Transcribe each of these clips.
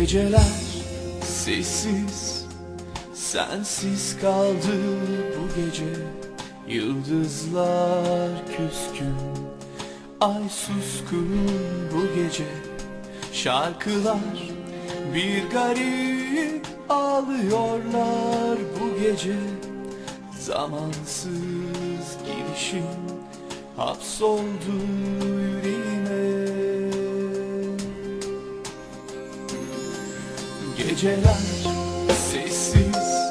Geceler sessiz Sensiz kaldı bu gece. Yıldızlar küskün Ay suskun bu gece. Şarkılar bir garip ağlıyorlar bu gece. Zamansız girişim hapsoldu yüreğime Geceler sessiz,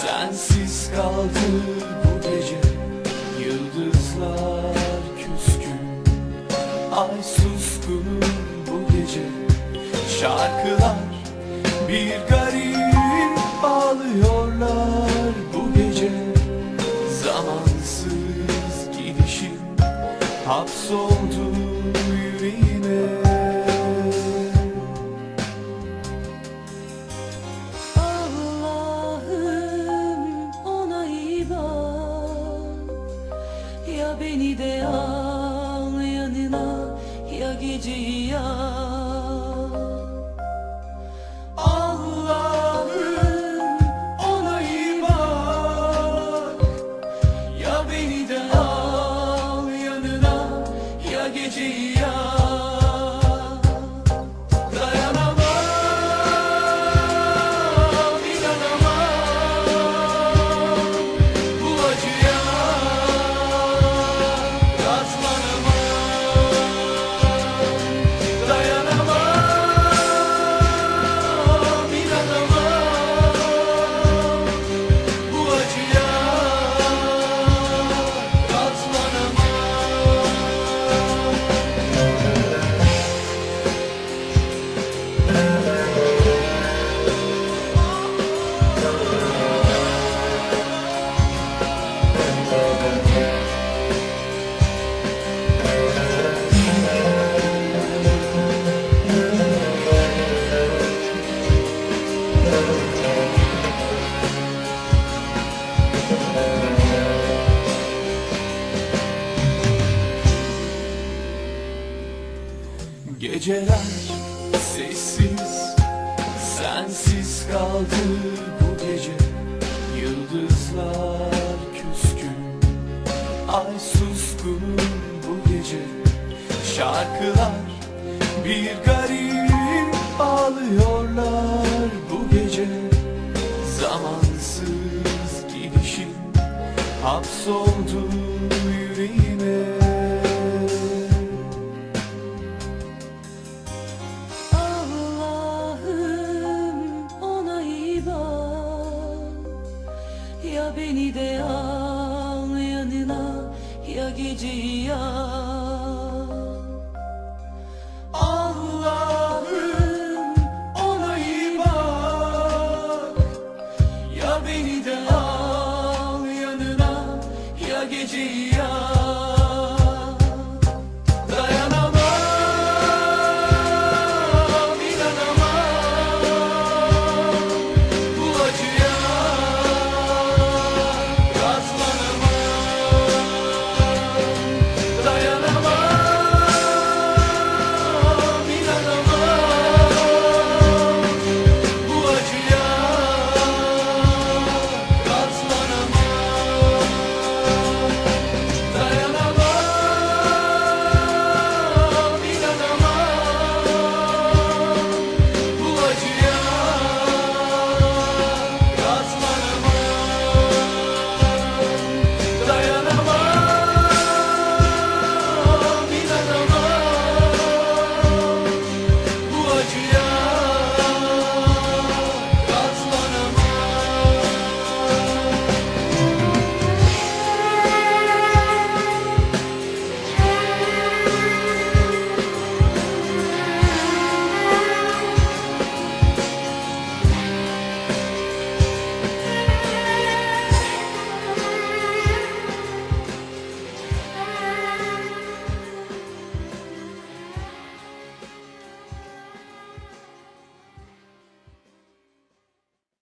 sensiz kaldı bu gece. Yıldızlar küskün, ay suskun bu gece. Şarkılar bir garip ağlıyorlar bu gece. Zamansız gidişim hapsoldu yüreğime geceyi ya. Allah'ım ona iyi bak. Ya beni de Geceler sessiz, sensiz kaldı Yıldızlar küskün, ay suskun bu gece. Şarkılar bir garip Ya beni de al yanına ya geceyi ya Allah'ım